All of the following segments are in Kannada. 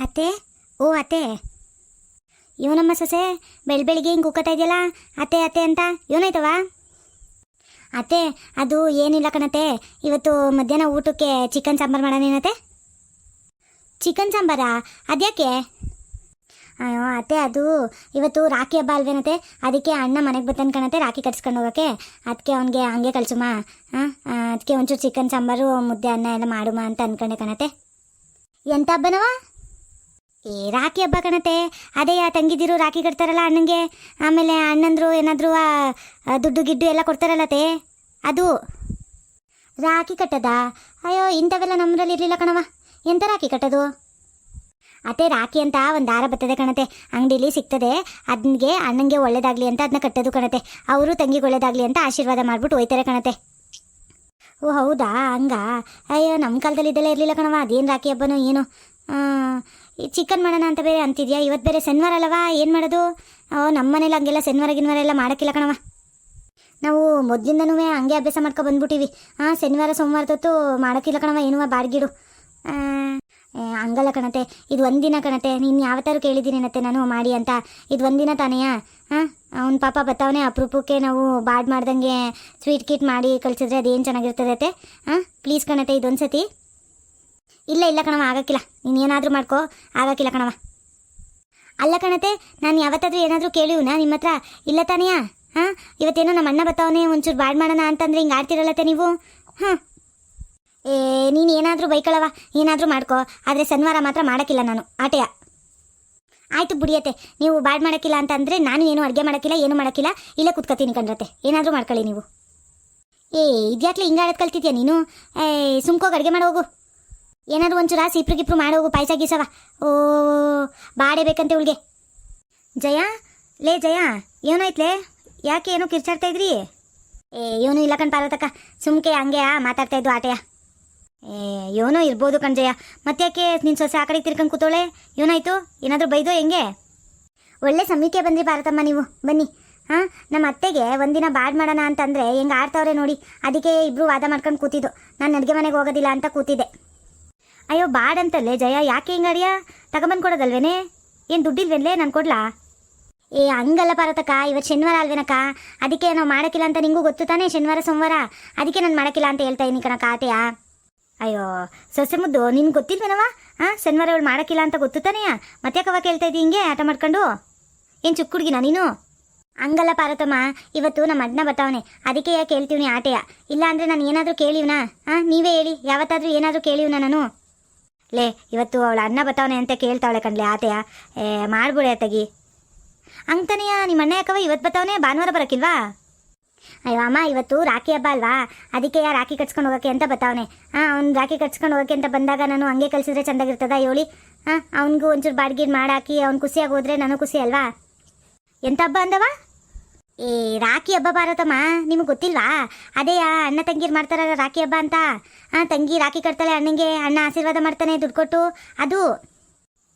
ಅತ್ತೆ? ಓ, ಅತ್ತೆ. ಇವನಮ್ಮ ಸೊಸೆ ಬೆಳ್ ಬೆಳಿಗ್ಗೆ ಹಿಂಗೆ ಕೂಕತಾ ಇದೆಯಲ್ಲ? ಅತ್ತೆ ಅತ್ತೆ ಅಂತ? ಇವನಾಯ್ತವ ಅತ್ತೆ, ಅದು ಏನಿಲ್ಲ ಕಣತ್ತೆ. ಇವತ್ತು ಮಧ್ಯಾಹ್ನ ಊಟಕ್ಕೆ ಚಿಕನ್ ಸಾಂಬಾರು ಮಾಡೋಣೇನತ್ತೆ ಚಿಕನ್ ಸಾಂಬಾರಾ? ಅದ್ಯಾಕೆ? ಅಯ್ಯೋ, ಅತ್ತೆ, ಅದು ಇವತ್ತು ರಾಖಿ ಹಬ್ಬ ಅಲ್ವೇನತ್ತೆ? ಅದಕ್ಕೆ ಅಣ್ಣ ಮನೆಗೆ ಬರ್ತಾನೆ ಕಣತ್ತೆ, ರಾಖಿ ಕಟ್ಸ್ಕೊಂಡು ಹೋಗೋಕ್ಕೆ. ಅದಕ್ಕೆ ಅವನಿಗೆ ಹಂಗೆ ಕಳಿಸುಮ್ಮ ಹಾಂ ಅದಕ್ಕೆ ಒಂಚೂರು ಚಿಕನ್ ಸಾಂಬಾರು, ಮುದ್ದೆ ಅನ್ನ ಎಲ್ಲ ಮಾಡುಮ ಅಂತ ಅನ್ಕೊಂಡೆ ಕಣತ್ತೆ. ಎಂತ ಹಬ್ಬನವ ಏ, ರಾಖಿ ಹಬ್ಬ ಕಣತೆ. ಅದೇ ಆ ತಂಗಿದಿರು ರಾಖಿ ಕಟ್ತಾರಲ್ಲ ಅಣ್ಣಂಗೆ? ಆಮೇಲೆ ಅಣ್ಣಂದ್ರು ಏನಾದರೂ ದುಡ್ಡು ಗಿಡ್ಡು ಎಲ್ಲ ಕೊಡ್ತಾರಲ್ಲತೆ ಅದು. ರಾಖಿ ಕಟ್ಟದ? ಅಯ್ಯೋ, ಇಂಥವೆಲ್ಲ ನಮ್ಮರಲ್ಲಿ ಇರಲಿಲ್ಲ ಕಣವ ಎಂತ ರಾಖಿ ಕಟ್ಟೋದು? ಅತ್ತೆ, ರಾಖಿ ಅಂತ ಒಂದು ದಾರ ಬರ್ತದೆ ಕಣತೆ. ಅಂಗಡಿಲಿ ಸಿಗ್ತದೆ. ಅದನ್ಗೆ ಅಣ್ಣಂಗೆ ಒಳ್ಳೇದಾಗ್ಲಿ ಅಂತ ಅದನ್ನ ಕಟ್ಟೋದು ಕಣತೆ. ಅವರು ತಂಗಿಗೆ ಒಳ್ಳೇದಾಗ್ಲಿ ಅಂತ ಆಶೀರ್ವಾದ ಮಾಡ್ಬಿಟ್ಟು ಹೋಯ್ತಾರೆ ಕಣತೆ. ಓ, ಹೌದಾ? ಹಂಗ? ಅಯ್ಯೋ ನಮ್ಮ ಕಾಲದಲ್ಲಿ ಇದೆಲ್ಲ ಇರಲಿಲ್ಲ ಕಣವ ಅದೇನು ರಾಖಿ ಹಬ್ಬನೋ ಏನು? ಈ ಚಿಕನ್ ಮಾಡೋಣ ಅಂತ ಬೇರೆ ಅಂತಿದ್ಯಾ? ಇವತ್ತು ಬೇರೆ ಶನಿವಾರ ಅಲ್ಲವಾ? ಏನು ಮಾಡೋದು? ನಮ್ಮ ಮನೇಲಿ ಹಂಗೆಲ್ಲ ಶನಿವಾರ ಗಿನ್ವಾರ ಎಲ್ಲ ಮಾಡೋಕ್ಕಿಲ್ಲ ಕಣವ ನಾವು ಮೊದಲಿಂದನೂ ಹಂಗೆ ಅಭ್ಯಾಸ ಮಾಡ್ಕೊಂಡು ಬಂದ್ಬಿಟ್ಟಿವಿ. ಹಾಂ ಶನಿವಾರ, ಸೋಮವಾರ ತೊತ್ತು ಮಾಡೋಕ್ಕಿಲ್ಲ ಕಣವ ಏನುವ ಬಾಡ್ಗಿಡು ಹಂಗಲ್ಲ ಕಣತೆ. ಇದು ಒಂದಿನ ಕಣತೆ. ನೀನು ಯಾವತ್ತಾರು ಕೇಳಿದ್ದೀನೇನತ್ತೆ ನಾನು ಮಾಡಿ ಅಂತ. ಇದು ಒಂದಿನ ತಾನೆಯಾ? ಹಾಂ ಅವ್ನ ಪಾಪ ಬತ್ತವನೆ, ಅಪರೂಪಕ್ಕೆ ನಾವು ಬಾಡ್ ಮಾಡ್ದಂಗೆ ಸ್ವೀಟ್ ಕಿಟ್ ಮಾಡಿ ಕಳಿಸಿದ್ರೆ ಅದೇನು ಚೆನ್ನಾಗಿರ್ತದೆ ಅತ್ತೆ? ಹಾಂ ಪ್ಲೀಸ್ ಕಣತೆ ಇದೊಂದು ಸತಿ ಇಲ್ಲ ಇಲ್ಲ ಕಣವ ಆಗಕ್ಕಿಲ್ಲ. ನೀನು ಏನಾದರೂ ಮಾಡ್ಕೋ. ಆಗಕ್ಕಿಲ್ಲ ಕಣವ ಅಲ್ಲ ಕಣತೆ, ನಾನು ಯಾವತ್ತಾದರೂ ಏನಾದರೂ ಕೇಳಿವ್ನಾ ನಿಮ್ಮ ಹತ್ರ? ಇಲ್ಲ ತಾನೆಯಾ? ಹಾಂ? ಇವತ್ತೇನೋ ನಮ್ಮ ಅಣ್ಣ ಬತ್ತವನೇ ಒಂಚೂರು ಬಾಡ್ ಮಾಡೋಣ ಅಂತಂದ್ರೆ ಹಿಂಗೆ ಆಡ್ತಿರಲ್ಲತ್ತೆ ನೀವು? ಹಾಂ ಏ, ನೀನು ಏನಾದರೂ ಬೈಕಳವ ಏನಾದರೂ ಮಾಡ್ಕೋ. ಆದರೆ ಶನಿವಾರ ಮಾತ್ರ ಮಾಡೋಕ್ಕಿಲ್ಲ ನಾನು. ಆಟೆಯ. ಆಯಿತು ಬಿಡಿಯತ್ತೆ ನೀವು ಬಾಡ್ ಮಾಡೋಕ್ಕಿಲ್ಲ ಅಂತಂದರೆ ನಾನು ಏನು ಅಡುಗೆ ಮಾಡೋಕ್ಕಿಲ್ಲ, ಏನು ಮಾಡೋಕ್ಕಿಲ್ಲ. ಇಲ್ಲೇ ಕುತ್ಕೋತೀನಿ ಕಂಡ್ರತೆ ಏನಾದರೂ ಮಾಡ್ಕೊಳ್ಳಿ ನೀವು. ಏ, ಇದ್ಯಾಕ್ಲೆ ಹಿಂಗೆ ಆಡೋದು ಕಲ್ತಿದ್ಯಾ ನೀನು? ಏ, ಸುಮ್ಕೋಗಿ ಅಡುಗೆ ಮಾಡೋಗು ಏನಾದ್ರು ಒಂಚೂರ ಸಿಪ್ರು ಗಿಪ್ರು ಮಾಡೋಗು ಪಾಯಸ ಗೀಸವ ಓ, ಬಾಡೆ ಬೇಕಂತೆ ಇವಳಿಗೆ ಜಯ? ಲೇ ಜಯ, ಏನಾಯ್ತ್ಲೆ? ಯಾಕೆ ಏನೋ ಕಿರ್ಚಾಡ್ತಾ ಇದ್ರಿ? ಏ ಇವನು ಇಲ್ಲ ಕಣ್ ಪಾರ್ವತಕ್ಕ. ಸುಮ್ಕೆ ಹಂಗೆ ಮಾತಾಡ್ತಾ ಇದ್ದು ಆಟೆಯ. ಏ ಇವನು ಇರ್ಬೋದು ಮತ್ತೆ ಯಾಕೆ ನಿನ್ ಸೊಸೆ ಆ ಕಡೆ ತಿರ್ಕೊಂಡು ಕೂತೋಳೆ? ಏನಾಯ್ತು? ಏನಾದರೂ ಬೈದು ಹೆಂಗೆ? ಒಳ್ಳೆ ಸಮೀಕೆ ಬಂದ್ರಿ ಭಾರತಮ್ಮ ನೀವು. ಬನ್ನಿ. ಹಾಂ, ನಮ್ಮ ಅತ್ತೆಗೆ ಒಂದಿನ ಬಾಡ್ ಮಾಡೋಣ ಅಂತಂದರೆ ಹೆಂಗ್ ಆಡ್ತಾವ್ರೆ ನೋಡಿ. ಅದಕ್ಕೆ ಇಬ್ರು ವಾದ ಮಾಡ್ಕೊಂಡು ಕೂತಿದ್ದು. ನಾನು ಅಡುಗೆ ಮನೆಗೆ ಹೋಗೋದಿಲ್ಲ ಅಂತ ಕೂತಿದ್ದೆ. ಅಯ್ಯೋ ಬಾಡ್ ಅಂತಲ್ಲೇ ಜಯ, ಯಾಕೆ ಹಿಂಗಡಿಯ ತಗೊಂಬಂದು ಕೊಡೋದಲ್ವೇನೆ? ಏನು ದುಡ್ಡಿಲ್ವೇನ್ಲೇ? ನಾನು ಕೊಡ್ಲಾ? ಏ, ಹಂಗಲ್ಲ ಪಾರತಕ್ಕ ಇವತ್ತು ಶನಿವಾರ ಅಲ್ವೇನಕ್ಕ? ಅದಕ್ಕೆ ನಾವು ಮಾಡೋಕ್ಕಿಲ್ಲ ಅಂತ ನಿಂಗೂ ಗೊತ್ತು ತಾನೇ ಶನಿವಾರ, ಸೋಮವಾರ? ಅದಕ್ಕೆ ನಾನು ಮಾಡೋಕ್ಕಿಲ್ಲ ಅಂತ ಹೇಳ್ತಾ ಇದ್ದೀನಿ ಕಣಕ್ಕ ಆಟೆಯ ಅಯ್ಯೋ, ಸೊಸೆ ಮುದ್ದು ನಿನ್ಗೆ ಗೊತ್ತಿಲ್ವೇನವ ಹಾಂ ಶನಿವಾರ ಅವಳು ಮಾಡೋಕ್ಕಿಲ್ಲ ಅಂತ ಗೊತ್ತು ಮತ್ತೆ ಮತ್ತ್ಯಾಕವ ಕೇಳ್ತಾ ಇದ್ದೀನಿ ಹಿಂಗೆ ಆಟ ಮಾಡ್ಕೊಂಡು? ಏನು ಚಿಕ್ಕ ಹುಡುಗಿನ ನೀನು? ಹಂಗಲ್ಲ ಪಾರ್ವತಮ್ಮ, ಇವತ್ತು ನಮ್ಮ ಅಣ್ಣ ಬರ್ತಾವನೆ ಅದಕ್ಕೆ ಯಾಕೆ ಹೇಳ್ತೀವಿ ಆಟೆಯ ಇಲ್ಲ ಅಂದರೆ ನಾನು ಏನಾದರೂ ಕೇಳಿವ್ನಾ? ಹಾಂ ನೀವೇ ಹೇಳಿ, ಯಾವತ್ತಾದರೂ ಏನಾದರೂ ಕೇಳಿವ್ನಾ ನಾನು? ಲೇ, ಇವತ್ತು ಅವಳ ಅಣ್ಣ ಬತ್ತವನೆ ಅಂತ ಕೇಳ್ತಾವಳೆ ಕಣ್ಲೆ ಆತೆಯ. ಏ, ಮಾಡ್ಬಿಡೆ ತಗಿ ಅಂಕನೆಯ ನಿಮ್ಮ ಅಣ್ಣ ಯಾಕವ ಇವತ್ತು ಬತ್ತವನೆ? ಭಾನುವಾರ ಬರೋಕಿಲ್ವಾ ಅಯ್ಯೋ, ಅಮ್ಮ, ಇವತ್ತು ರಾಖಿ ಹಬ್ಬ ಅಲ್ವಾ? ಅದಕ್ಕೆ ಯಾ ರಾಖಿ ಕಟ್ಸ್ಕೊಂಡು ಹೋಗೋಕೆ ಅಂತ ಬರ್ತಾವನೆ ಹಾಂ ಅವ್ನು ರಾಖಿ ಕಟ್ಸ್ಕೊಂಡು ಹೋಗೋಕೆ ಅಂತ ಬಂದಾಗ ನಾನು ಹಂಗೆ ಕಲ್ಸಿದ್ರೆ ಚೆಂದಾಗಿರ್ತದ ಹೇಳಿ? ಹಾಂ ಅವ್ನಿಗೂ ಒಂಚೂರು ಬಾಡ್ಗಿಡ್ ಮಾಡಾಕಿ ಅವ್ನು ಖುಷಿಯಾಗಿ ಹೋದ್ರೆ ನಾನು ಖುಷಿ ಅಲ್ವಾ? ಎಂತ ಹಬ್ಬ ಅಂದವ? ಏ ರಾಖಿ ಹಬ್ಬ ಭಾರತಮ್ಮ ನಿಮಗೆ ಗೊತ್ತಿಲ್ವಾ? ಅದೇ ಅಣ್ಣ ತಂಗಿರು ಮಾಡ್ತಾರಲ್ಲ ರಾಖಿ ಹಬ್ಬ ಅಂತ. ಹಾಂ ತಂಗಿ ರಾಖಿ ಕಟ್ತಾಳೆ, ಅಣ್ಣಂಗೆ ಅಣ್ಣ ಆಶೀರ್ವಾದ ಮಾಡ್ತಾನೆ ದುಡ್ಡು ಕೊಟ್ಟು. ಅದು,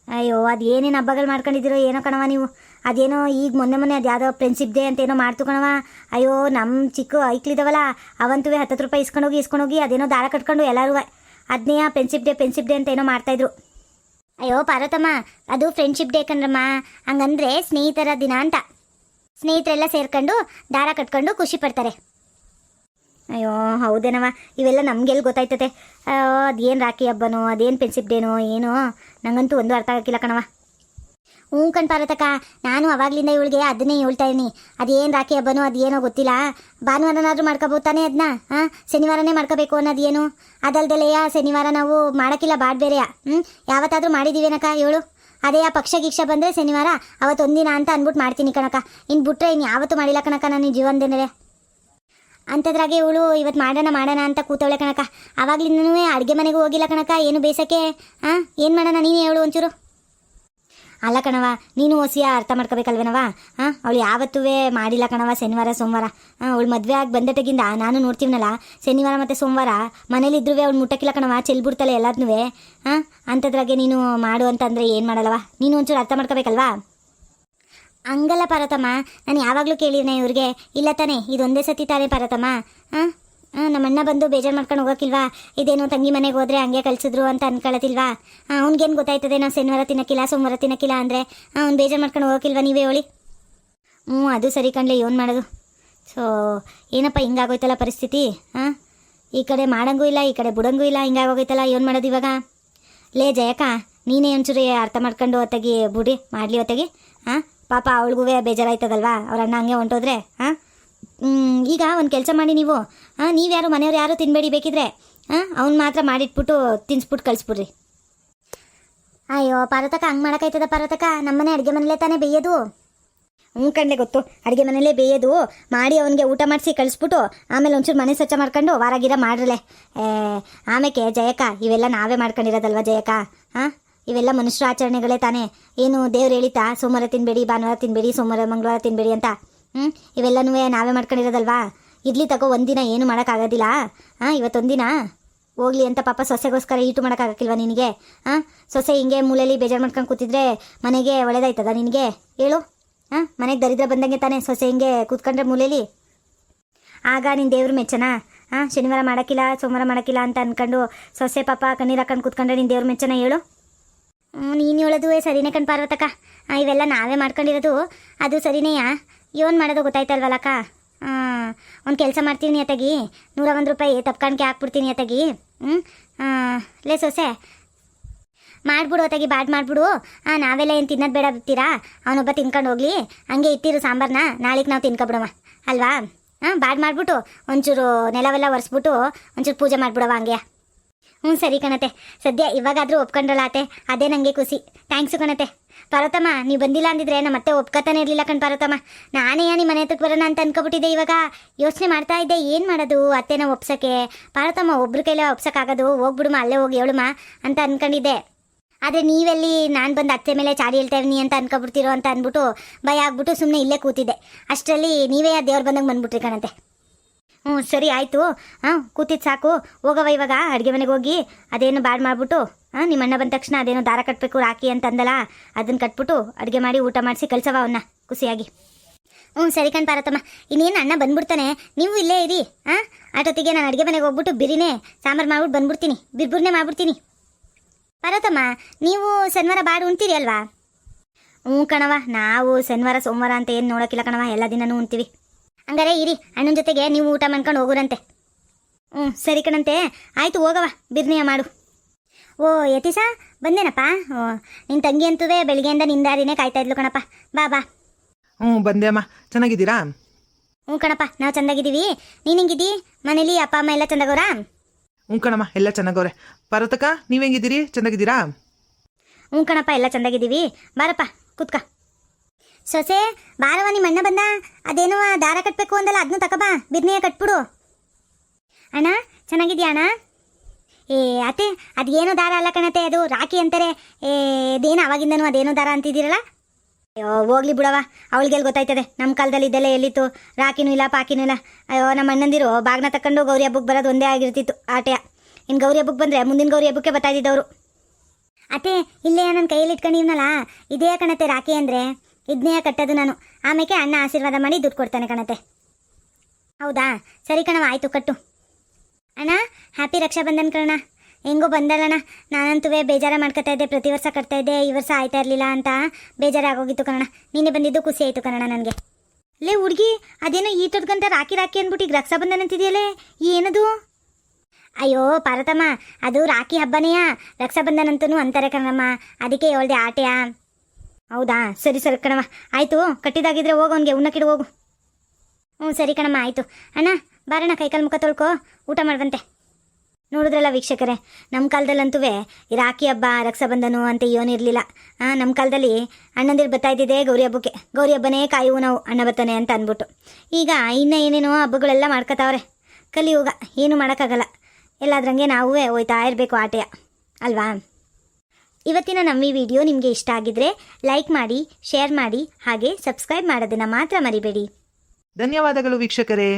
ಅಯ್ಯೋ, ಅದು ಏನೇನು ಹಬ್ಬಗಳು ಮಾಡ್ಕೊಂಡಿದ್ದೀರೋ ಏನೋ ಕಣವ ನೀವು. ಅದೇನೋ ಈಗ ಮೊನ್ನೆ ಮೊನ್ನೆ ಅದು ಯಾವುದೋ ಫ್ರೆಂಡ್ಶಿಪ್ ಡೇ ಅಂತ ಏನೋ ಮಾಡ್ತು ಕಣವ ಅಯ್ಯೋ ನಮ್ಮ ಚಿಕ್ಕ ಐಕ್ಲಿದಾವಲ್ಲ ಅವಂತೂ ಹತ್ತು ರೂಪಾಯಿ ಇಸ್ಕೊಂಡೋಗಿ ಇಸ್ಕೊಂಡೋಗಿ ಅದೇನೋ ದಾರ ಕಟ್ಕೊಂಡು ಎಲ್ಲರೂ ಅದನ್ನೇ ಫ್ರೆಂಡ್ಶಿಪ್ ಡೇ ಫ್ರೆಂಡ್ಶಿಪ್ ಡೇ ಅಂತ ಏನೋ ಮಾಡ್ತಾಯಿದ್ರು ಅಯ್ಯೋ, ಪಾರ್ವತಮ್ಮ, ಅದು ಫ್ರೆಂಡ್ಶಿಪ್ ಡೇ ಕಣ್ರಮ್ಮ. ಹಂಗಂದ್ರೆ ಸ್ನೇಹಿತರ ದಿನ ಅಂತ. ಸ್ನೇಹಿತರೆಲ್ಲ ಸೇರ್ಕೊಂಡು ದಾರ ಕಟ್ಕೊಂಡು ಖುಷಿ ಪಡ್ತಾರೆ. ಅಯ್ಯೋ ಹೌದೇನವ ಇವೆಲ್ಲ ನಮಗೆಲ್ಲಿ ಗೊತ್ತಾಯ್ತದೆ. ಅದೇನು ರಾಖಿ ಹಬ್ಬನೋ, ಅದೇನು ಪೆನ್ಸಿಪ್ ಡೇನೋ ಏನೋ? ನಂಗಂತೂ ಒಂದು ಅರ್ಥ ಆಗಕ್ಕಿಲ್ಲ ಕಣವ ಹ್ಞೂ ಕಣ್ ಪಾರತಕ್ಕ ನಾನು ಅವಾಗ್ಲಿಂದ ಇವಳಿಗೆ ಅದನ್ನೇ ಹೇಳ್ತಾ ಇದ್ದೀನಿ. ಅದೇನು ರಾಖಿ ಹಬ್ಬನೋ, ಅದೇನೋ ಗೊತ್ತಿಲ್ಲ. ಭಾನುವಾರನಾದರೂ ಮಾಡ್ಕೋಬೋದು ತಾನೇ ಅದನ್ನ ಹಾಂ ಶನಿವಾರನೇ ಮಾಡ್ಕೋಬೇಕು ಅನ್ನೋದೇನು? ಅದಲ್ದೆಲೆಯ ಶನಿವಾರ ನಾವು ಮಾಡೋಕ್ಕಿಲ್ಲ ಬಾಡ್ ಬೇರೆಯಾ ಹ್ಞೂ ಯಾವತ್ತಾದರೂ ಮಾಡಿದ್ದೀವೇನಕ್ಕ, ಹೇಳು. ಅದೇ ಆ ಪಕ್ಷ ಗೀಕ್ಷ ಬಂದರೆ ಶನಿವಾರ, ಅವತ್ತು ಒಂದಿನ ಅಂತ ಅಂದ್ಬಿಟ್ಟು ಮಾಡ್ತೀನಿ ಕಣಕ. ಇನ್ನು ಬಿಟ್ರೆ ಇನ್ನು ಯಾವತ್ತು ಮಾಡಿಲ್ಲ ಕಣಕ ನನ್ನ ಜೀವನದಿಂದಲೇ. ಅಂಥದ್ರಾಗೆ ಇವಳು ಇವತ್ತು ಮಾಡೋಣ ಮಾಡೋಣ ಅಂತ ಕೂತವಳೆ ಕಣಕ. ಆವಾಗ್ಲಿಂದನೂ ಅಡುಗೆ ಮನೆಗೆ ಹೋಗಿಲ್ಲ ಕಣಕ, ಏನು ಬೇಸಕ್ಕೆ ಹಾಂ ಏನು ಮಾಡೋಣ, ನೀನು ಹೇಳು ಒಂಚೂರು. ಅಲ್ಲ ಕಣವ ನೀನು ಹೊಸಿಯ ಅರ್ಥ ಮಾಡ್ಕೋಬೇಕಲ್ವೇನವ ಹಾಂ ಅವಳು ಯಾವತ್ತೂ ಮಾಡಿಲ್ಲ ಕಣವ ಶನಿವಾರ, ಸೋಮವಾರ. ಹಾಂ ಅವಳು ಮದುವೆ ಆಗಿ ಬಂದಟಗಿಂದ ನಾನು ನೋಡ್ತೀವನಲ್ಲ, ಶನಿವಾರ ಮತ್ತು ಸೋಮವಾರ ಮನೇಲಿದ್ರೂ ಅವ್ಳು ಮುಟ್ಟಕ್ಕಿಲ್ಲ ಕಣವ ಚೆಲ್ಬಿಡ್ತಾಳೆ ಎಲ್ಲದನ್ನೂ ಹಾಂ ಅಂಥದ್ರಾಗೆ ನೀನು ಮಾಡು ಅಂತಂದರೆ ಏನು ಮಾಡಲ್ಲವ ನೀನು ಒಂಚೂರು ಅರ್ಥ ಮಾಡ್ಕೋಬೇಕಲ್ವಾ? ಹಂಗಲ್ಲ ಪಾರತಮ್ಮ ನಾನು ಯಾವಾಗಲೂ ಕೇಳಿದ್ನೆ ಇವ್ರಿಗೆ. ಇಲ್ಲ ತಾನೇ, ಇದೊಂದೇ ಸತಿ ತಾನೇ ಪಾರತಮ್ಮ ಹಾಂ ನಮ್ಮ ಅಣ್ಣ ಬಂದು ಬೇಜಾರು ಮಾಡ್ಕೊಂಡು ಹೋಗೋಕ್ಕಿಲ್ವಾ ಇದೇನು ತಂಗಿ ಮನೆಗೆ ಹೋದ್ರೆ ಹಂಗೆ ಕಳ್ಸಿದ್ರು ಅಂತ ಅನ್ಕೊಳತಿಲ್ವಾ? ಅವ್ನಿಗೇನು ಗೊತ್ತಾಯ್ತದೆ ನಾವು ಶನಿವಾರ ತಿನ್ನಕ್ಕಿಲ್ಲ, ಸೋಮವಾರ ತಿನ್ನಕ್ಕಿಲ್ಲ ಅಂದರೆ? ಅವ್ನು ಬೇಜಾರು ಮಾಡ್ಕೊಂಡು ಹೋಗೋಕ್ಕಿಲ್ವಾ ನೀವೇ ಹೇಳಿ? ಹ್ಞೂ, ಅದು ಸರಿ ಕಣ್ಲೆ, ಏನು ಮಾಡೋದು? ಸೊ ಏನಪ್ಪ ಹಿಂಗಾಗೋಯ್ತಲ್ಲ ಪರಿಸ್ಥಿತಿ? ಹಾಂ ಈ ಕಡೆ ಮಾಡಂಗೂ ಇಲ್ಲ, ಈ ಕಡೆ ಬಿಡಂಗೂ ಇಲ್ಲ, ಹಿಂಗಾಗೋಗೈತಲ್ಲ, ಏನು ಮಾಡೋದು ಇವಾಗ? ಲೇ ಜಯಕ್ಕ ನೀನೇ ಒಂಚೂರು ಅರ್ಥ ಮಾಡ್ಕೊಂಡು ಹೊತ್ತಾಗಿ ಬುಡಿ, ಮಾಡಲಿ ಹೊತ್ತಾಗಿ. ಹಾಂ ಪಾಪ ಅವಳಿಗೂ ಬೇಜಾರಾಯ್ತದಲ್ವಾ? ಅವ್ರ ಅಣ್ಣ ಹಂಗೆ ಹೊಂಟೋದ್ರೆ ಹಾಂ ಈಗ ಒಂದು ಕೆಲಸ ಮಾಡಿ ನೀವು. ಹಾಂ ನೀವ್ಯಾರು ಮನೆಯವ್ರು ಯಾರು ತಿನ್ಬೇಡಿ ಬೇಕಿದ್ರೆ ಹಾಂ ಅವ್ನು ಮಾತ್ರ ಮಾಡಿಟ್ಬಿಟ್ಟು ತಿನ್ಸ್ಬಿಟ್ಟು ಕಳಿಸ್ಬಿಡ್ರಿ. ಅಯ್ಯೋ ಪಾರ್ವತಕ ಹಂಗೆ ಮಾಡೋಕ್ಕಾಯ್ತದ ಪಾರ್ವತಕ ನಮ್ಮನೆ ಅಡುಗೆ ಮನೇಲೇ ತಾನೇ ಬೇಯೋದು? ಹ್ಞೂ ಕಂಡೆ ಗೊತ್ತು. ಅಡುಗೆ ಮನೇಲೇ ಬೇಯೋದು. ಮಾಡಿ ಅವನಿಗೆ ಊಟ ಮಾಡಿಸಿ ಕಳಿಸ್ಬಿಟ್ಟು, ಆಮೇಲೆ ಒಂಚೂರು ಮನೆ ಸ್ವಚ್ಛ ಮಾಡ್ಕೊಂಡು ವಾರ ಗಿರ ಮಾಡ್ರಲೆ. ಆಮೇಲೆ ಜಯಕ್ಕ, ಇವೆಲ್ಲ ನಾವೇ ಮಾಡ್ಕೊಂಡಿರೋದಲ್ವ ಜಯಕ್ಕ? ಹಾಂ ಇವೆಲ್ಲ ಮನುಷ್ಯರ ಆಚರಣೆಗಳೇ ತಾನೇ. ಏನು ದೇವ್ರು ಹೇಳಿತಾ ಸೋಮವಾರ ತಿನ್ಬೇಡಿ, ಭಾನುವಾರ ತಿನ್ಬೇಡಿ, ಸೋಮವಾರ ಮಂಗಳವಾರ ತಿನ್ಬೇಡಿ ಅಂತ? ಹ್ಞೂ ಇವೆಲ್ಲನೂ ನಾವೇ ಮಾಡ್ಕೊಂಡಿರೋದಲ್ವಾ? ಇಡ್ಲಿ ತಗೋ ಒಂದಿನ ಏನು ಮಾಡೋಕ್ಕಾಗೋದಿಲ್ಲ. ಹಾಂ ಇವತ್ತೊಂದಿನ. ಹೋಗ್ಲಿ ಅಂತ ಪಾಪ ಸೊಸೆಗೋಸ್ಕರ ಈಟು ಮಾಡೋಕ್ಕಾಗಕ್ಕಿಲ್ವ ನಿನಗೆ? ಹಾಂ ಸೊಸೆ ಹಿಂಗೆ ಮೂಲೆಯಲ್ಲಿ ಬೇಜಾರು ಮಾಡ್ಕೊಂಡು ಕೂತಿದ್ರೆ ಮನೆಗೆ ಒಳ್ಳೇದಾಯ್ತದ ನಿನಗೆ? ಹೇಳು. ಹಾಂ ಮನೆಗೆ ದರಿದ್ರ ಬಂದಂಗೆ ತಾನೇ ಸೊಸೆ ಹಿಂಗೆ ಕೂತ್ಕೊಂಡ್ರೆ ಮೂಲೆಯಲ್ಲಿ ಆಗ ನಿನ್ನ ದೇವ್ರ ಮೆಚ್ಚನ. ಹಾಂ ಶನಿವಾರ ಮಾಡೋಕ್ಕಿಲ್ಲ, ಸೋಮವಾರ ಮಾಡೋಕ್ಕಿಲ್ಲ ಅಂತ ಅನ್ಕೊಂಡು ಸೊಸೆ ಪಾಪ ಕಣ್ಣೀರು ಹಾಕೊಂಡು ಕೂತ್ಕೊಂಡ್ರೆ ನಿನ್ನ ದೇವ್ರ ಮೆಚ್ಚನ ಹೇಳು. ನೀನು ಹೇಳೋದು ಸರಿನೇ ಕಣ್ ಪಾರ್ವತಕ್ಕ. ಇವೆಲ್ಲ ನಾವೇ ಮಾಡ್ಕೊಂಡಿರೋದು. ಅದು ಸರಿನೇಯಾ? ಏನು ಮಾಡೋದು ಗೊತ್ತಾಯ್ತಲ್ವಲ್ಲಕ್ಕ ಹಾಂ ಒಂದು ಕೆಲಸ ಮಾಡ್ತೀನಿ ಅತ್ತಾಗಿ. ನೂರ ಒಂದು ರೂಪಾಯಿ ತಪ್ಕಣ್ಕೆ ಹಾಕ್ಬಿಡ್ತೀನಿ ಅತ್ತಾಗಿ. ಹ್ಞೂ ಲೇ ಸೊಸೆ. ಮಾಡ್ಬಿಡು ಅತ್ತಾಗಿ, ಬಾಡ್ ಮಾಡ್ಬಿಡು. ಹಾಂ ನಾವೆಲ್ಲ ಏನು ತಿನ್ನೋದು ಬೇಡ ಬಿಡ್ತೀರಾ? ಅವನೊಬ್ಬ ತಿನ್ಕೊಂಡು ಹೋಗ್ಲಿ. ಹಂಗೆ ಇಟ್ಟಿರು ಸಾಂಬಾರನ್ನ ನಾಳೆಗೆ ನಾವು ತಿನ್ಕೊಬಿಡವ. ಅಲ್ವಾ? ಹಾಂ ಬಾಡ್ ಮಾಡಿಬಿಟ್ಟು. ಒಂಚೂರು ನೆಲವೆಲ್ಲ ಒರೆಸ್ಬಿಟ್ಟು, ಒಂಚೂರು ಪೂಜೆ ಮಾಡಿಬಿಡವ ಹಂಗೆ. ಹ್ಞೂ ಸರಿ ಕಣತೆ. ಸದ್ಯ ಇವಾಗಾದರೂ ಒಪ್ಕೊಂಡ್ರಲ್ಲ ಆತೆ ಅದೇ ನನಗೆ ಖುಷಿ. ಥ್ಯಾಂಕ್ಸು ಕಣತೆ. ಪಾರ್ವತಮ್ಮ, ನೀವು ಬಂದಿಲ್ಲ ಅಂದಿದ್ರೆ ನಮ್ಮ ಮತ್ತೆ ಒಪ್ಕೊತಾನೆ ಇರಲಿಲ್ಲ ಕಣ್ ಪಾರ್ವತಮ್ಮ. ನಾನೇ ನಿಮ್ಮ ಮನೆ ಹತ್ರಕ್ಕೆ ಬರೋಣ ಅಂತ ಅನ್ಕೊಬಿಟ್ಟಿದ್ದೆ ಇವಾಗ. ಯೋಚನೆ ಮಾಡ್ತಾ ಇದ್ದೆ, ಏನು ಮಾಡೋದು ಅತ್ತೆನ ಒಪ್ಸೋಕ್ಕೆ? ಪಾರ್ವತಮ್ಮ ಒಬ್ರ ಕೈಲೇ ಒಪ್ಸೋಕ್ಕಾಗೋದು. ಹೋಗ್ಬಿಡುಮ ಅಲ್ಲೇ ಹೋಗಿ ಹೇಳುಮ ಅಂತ ಅನ್ಕೊಂಡಿದ್ದೆ. ಆದರೆ ನೀವೆಲ್ಲಿ ನಾನು ಬಂದು ಅತ್ತೆ ಮೇಲೆ ಚಾಡಿ ಹೇಳ್ತಾ ಇದೀನಿ ಅಂತ ಅನ್ಕೊಬಿಡ್ತೀರೋ ಅಂತ ಅಂದ್ಬಿಟ್ಟು ಭಯ ಆಗ್ಬಿಟ್ಟು ಸುಮ್ಮನೆ ಇಲ್ಲೇ ಕೂತಿದ್ದೆ. ಅಷ್ಟರಲ್ಲಿ ನೀವೇ ಆ ದೇವ್ರು ಬಂದಂಗೆ ಬಂದ್ಬಿಟ್ರಿ ಕಣಂತೆ. ಹ್ಞೂ, ಸರಿ, ಆಯಿತು. ಹಾಂ ಕೂತಿದ್ದು ಸಾಕು. ಹೋಗವ ಇವಾಗ. ಅಡುಗೆ ಮನೆಗೆ ಹೋಗಿ ಅದೇನು ಬ್ಯಾಡ್ ಮಾಡಿಬಿಟ್ಟು, ಹಾಂ ನಿಮ್ಮ ಅಣ್ಣ ಬಂದ ತಕ್ಷಣ ಅದೇನೋ ದಾರ ಕಟ್ಟಬೇಕು ರಾಕಿ ಅಂತಂದಲ್ಲ ಅದನ್ನು ಕಟ್ಬಿಟ್ಟು ಅಡುಗೆ ಮಾಡಿ ಊಟ ಮಾಡಿಸಿ ಕಳ್ಸವ ಅವನ್ನ ಖುಷಿಯಾಗಿ. ಹ್ಞೂ, ಸರಿ ಕಣ್ ಪಾರತಮ್ಮ ಇನ್ನೇನು ಅಣ್ಣ ಬಂದ್ಬಿಡ್ತಾನೆ? ನೀವು ಇಲ್ಲೇ ಇರಿ, ಹಾಂ? ಆಟೊತ್ತಿಗೆ ನಾನು ಅಡುಗೆ ಮನೆಗೆ ಹೋಗ್ಬಿಟ್ಟು ಬಿರಿನೇ, ಸಾಂಬಾರು ಮಾಡ್ಬಿಟ್ಟು ಬಂದ್ಬಿಡ್ತೀನಿ. ಬಿರ್ಬುರ್ನೇ ಮಾಡ್ಬಿಡ್ತೀನಿ. ಪಾರತಮ್ಮ ನೀವು ಶನಿವಾರ ಬಾಡು ಉಣ್ತೀರಿ ಅಲ್ವಾ? ಹ್ಞೂ ಕಣವ ನಾವು ಶನಿವಾರ, ಸೋಮವಾರ ಅಂತ ಏನು ನೋಡೋಕ್ಕಿಲ್ಲ ಕಣವ ಎಲ್ಲ ದಿನನೂ ಉಣ್ತೀವಿ. ಹಂಗಾರೆ ಇರಿ ಅಣ್ಣನ ಜೊತೆಗೆ ನೀವು ಊಟ ಮಾಡ್ಕೊಂಡು ಹೋಗುರಂತೆ. ಹ್ಞೂ ಸರಿ ಕಣಂತೆ. ಆಯಿತು ಹೋಗವ ಬಿರ್ನಿಯ ಮಾಡು. ಓ ಯತೀಶ ಬಂದೇನಪ್ಪ? ಓ ನಿನ್ನ ತಂಗಿ ಅಂತದೇ ಬೆಳಿಗ್ಗೆಯಿಂದ ನಿಂದಾರಿನೇ ಕಾಯ್ತಾ ಇದ್ಲು ಕಣಪ್ಪ. ಬಾ ಬಾ. ಹ್ಞೂ ಬಂದೆ ಅಮ್ಮ. ಚೆನ್ನಾಗಿದ್ದೀರಾ? ಹ್ಞೂ ಕಣಪ್ಪ ನಾವು ಚೆನ್ನಾಗಿದ್ದೀವಿ. ನೀನು ಹೆಂಗಿದ್ದೀ? ಮನೇಲಿ ಅಪ್ಪ ಅಮ್ಮ ಎಲ್ಲ ಚಂದಾಗವ್ರಾ ಹ್ಞೂ ಕಣಮ್ಮ ಎಲ್ಲ ಚೆನ್ನಾಗವ್ರೆ. ಪಾರ್ವತಕ್ಕ ನೀವು ಹೆಂಗಿದ್ದೀರಿ? ಚೆನ್ನಾಗಿದ್ದೀರಾ? ಹ್ಞೂ ಕಣಪ್ಪ ಎಲ್ಲ ಚೆಂದಾಗಿದ್ದೀವಿ ಬಾರಪ್ಪ ಕೂತ್ಕ. ಸೊಸೆ ಬಾರವ ನಿಮ್ಮ ಅಣ್ಣ ಬಂದ? ಅದೇನೋ ದಾರ ಕಟ್ಟಬೇಕು ಅಂದಲ್ಲ ಅದನ್ನು ತಕಬಾ ಬಿದ್ನೆಯ ಕಟ್ಬಿಡು. ಅಣ್ಣ, ಚೆನ್ನಾಗಿದ್ಯಾ ಅಣ್ಣ? ಏ, ಅತ್ತೆ ಅದೇನೋ ದಾರ ಅಲ್ಲ ಕಣತೆ ಅದು ರಾಖಿ ಅಂತಾರೆ. ಏ ಅದೇನು ಅವಾಗಿಂದನು ಅದೇನೋ ದಾರ ಅಂತಿದ್ದೀರಲ್ಲ? ಅಯ್ಯೋ, ಹೋಗ್ಲಿ ಬಿಡವ ಅವಳಿಗೆಲ್ಲಿ ಗೊತ್ತಾಯ್ತದೆ. ನಮ್ಮ ಕಾಲದಲ್ಲಿ ಇದೆಲ್ಲ ಎಲ್ಲಿತ್ತು? ರಾಖಿನೂ ಇಲ್ಲ, ಪಾಕಿನೂ ಇಲ್ಲ. ಅಯ್ಯೋ, ನಮ್ಮ ಅಣ್ಣಂದಿರು ಬಾಗ್ನ ತಕೊಂಡು ಗೌರಿ ಹಬ್ಬಕ್ಕೆ ಬರೋದು ಒಂದೇ ಆಗಿರ್ತಿತ್ತು, ಆಟೆಯ. ಇನ್ನು ಗೌರಿ ಹಬ್ಬಕ್ಕೆ ಬಂದರೆ ಮುಂದಿನ ಗೌರಿ ಹಬ್ಬಕ್ಕೆ ಬರ್ತಾ ಅತ್ತೆ ಇಲ್ಲೇ ನನ್ನ ಕೈಯಲ್ಲಿ ಇಟ್ಕೊಂಡಿವ್ನಲ್ಲ ಇದೇ ಕಣತೆ ರಾಖಿ ಅಂದರೆ. ಇದನ್ನೇ ಕಟ್ಟೋದು ನಾನು. ಆಮೇಲೆ ಅಣ್ಣ ಆಶೀರ್ವಾದ ಮಾಡಿ ದುಡ್ಡು ಕೊಡ್ತಾನೆ ಕಣತೆ. ಹೌದಾ? ಸರಿ ಕಣವ ಆಯಿತು, ಕಟ್ಟು. ಅಣ್ಣ ಹ್ಯಾಪಿ ರಕ್ಷಾಬಂಧನ್ ಕಣ ಹೆಂಗೋ ಬಂದಲ್ಲಣ್ಣ ನಾನಂತೂ ಬೇಜಾರ ಮಾಡ್ಕೊತಾ ಇದ್ದೆ, ಪ್ರತಿ ವರ್ಷ ಕಟ್ತಾ ಇದ್ದೆ, ಈ ವರ್ಷ ಆಯ್ತಾ ಇರಲಿಲ್ಲ ಅಂತ ಬೇಜಾರಾಗೋಗಿತ್ತು ಕಣ ನೀನೆ ಬಂದಿದ್ದು ಖುಷಿ ಆಯಿತು ಕಣ ನನಗೆ. ಲೇ ಹುಡುಗಿ, ಅದೇನೋ ಈ ಗಂಟ ರಾಕಿ ರಾಕಿ ಅಂದ್ಬಿಟ್ಟು ಈಗ ರಕ್ಷಾಬಂಧನ ಅಂತಿದೆಯಲ್ಲೇ ಏನದು? ಅಯ್ಯೋ, ಪಾರ್ವತಮ್ಮ, ಅದು ರಾಖಿ ಹಬ್ಬನೆಯಾ? ರಕ್ಷಾಬಂಧನ ಅಂತನೂ ಅಂತಾರೆ ಕಣಮ್ಮ ಅದಕ್ಕೆ ಹೇಳ್ದೆ ಆಟೆಯಾ? ಹೌದಾ? ಸರಿ ಸರಿ ಕಣಮ್ಮ ಆಯಿತು, ಕಟ್ಟಿದಾಗಿದ್ರೆ ಹೋಗು ಅವ್ನಿಗೆ ಉಣ್ಣಕ್ಕಿಡು ಹೋಗು. ಹ್ಞೂ ಸರಿ ಕಣಮ್ಮ, ಆಯಿತು. ಅಣ್ಣ, ಬಾರಣ್ಣ, ಕೈಕಾಲು ಮುಖ ತೊಳ್ಕೊ, ಊಟ ಮಾಡುವಂತೆ. ನೋಡಿದ್ರಲ್ಲ ವೀಕ್ಷಕರೇ ನಮ್ಮ ಕಾಲದಲ್ಲಂತೂ ಈ ರಾಖಿ ಹಬ್ಬ, ರಕ್ಷಾಬಂಧನು ಅಂತ ಏನಿರಲಿಲ್ಲ ಹಾಂ ನಮ್ಮ ಕಾಲದಲ್ಲಿ ಅಣ್ಣಂದಿರು ಬರ್ತಾ ಗೌರಿ ಹಬ್ಬಕ್ಕೆ. ಗೌರಿ ಹಬ್ಬನೇ ಕಾಯುವು ನಾವು, ಅಣ್ಣ ಬರ್ತಾನೆ ಅಂತ ಅಂದ್ಬಿಟ್ಟು. ಈಗ ಇನ್ನೂ ಏನೇನೋ ಹಬ್ಬಗಳೆಲ್ಲ ಮಾಡ್ಕೊತಾವ್ರೆ. ಕಲಿಯುಗ, ಏನು ಮಾಡೋಕ್ಕಾಗಲ್ಲ. ಎಲ್ಲಾದ್ರಂಗೆ ನಾವೂ ಹೋಯ್ತಾ ಇರಬೇಕು ಆಟೆಯ. ಅಲ್ವಾ? ಇವತ್ತಿನ ನಮ್ಮ ಈ ವಿಡಿಯೋ ನಿಮಗೆ ಇಷ್ಟ ಆಗಿದ್ರೆ ಲೈಕ್ ಮಾಡಿ, ಶೇರ್ ಮಾಡಿ, ಹಾಗೆ ಸಬ್ಸ್ಕ್ರೈಬ್ ಮಾಡೋದನ್ನು ಮಾತ್ರ ಮರಿಬೇಡಿ. ಧನ್ಯವಾದಗಳು ವೀಕ್ಷಕರೇ.